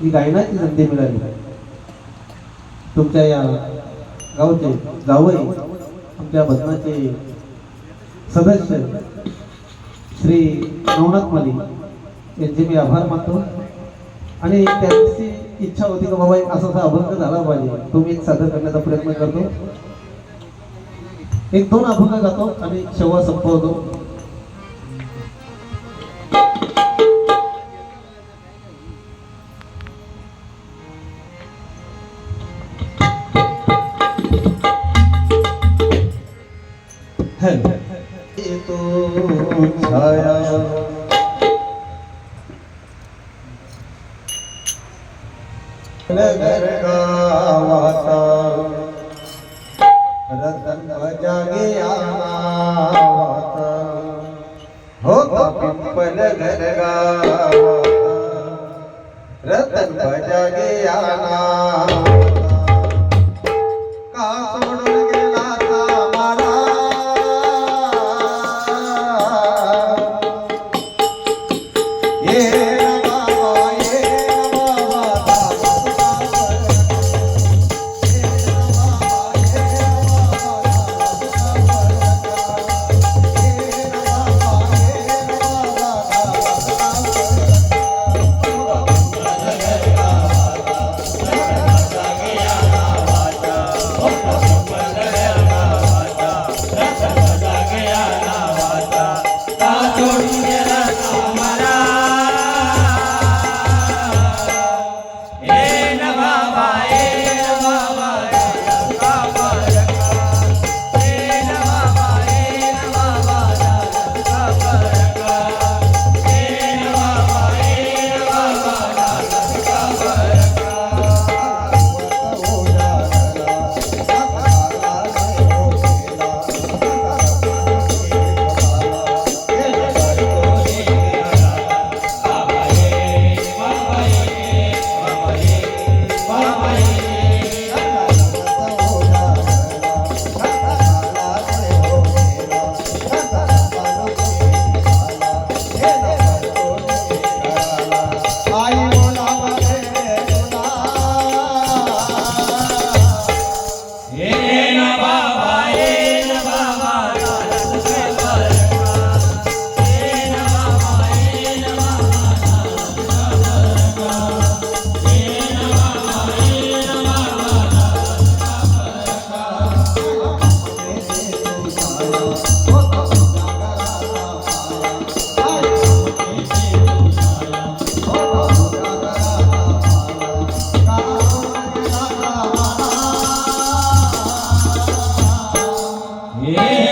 ही गायनाची संधी मिळाली. तुमच्या या गावचे जावई आमच्या भजनाचे सदस्य श्री नवनाथ माली यांचे मी आभार मानतो. आणि त्यांची इच्छा होती की बाबा एक असा असा अभंग झाला पाहिजे. तो मी एक सादर करण्याचा प्रयत्न करतो. एक दोन अभंग गातो आणि शेवा संपवतो. तो छाया नगर गावाचा रतन जागे आवाचा हो पिंपल घर गावाचा रतन जागे आना Yeah.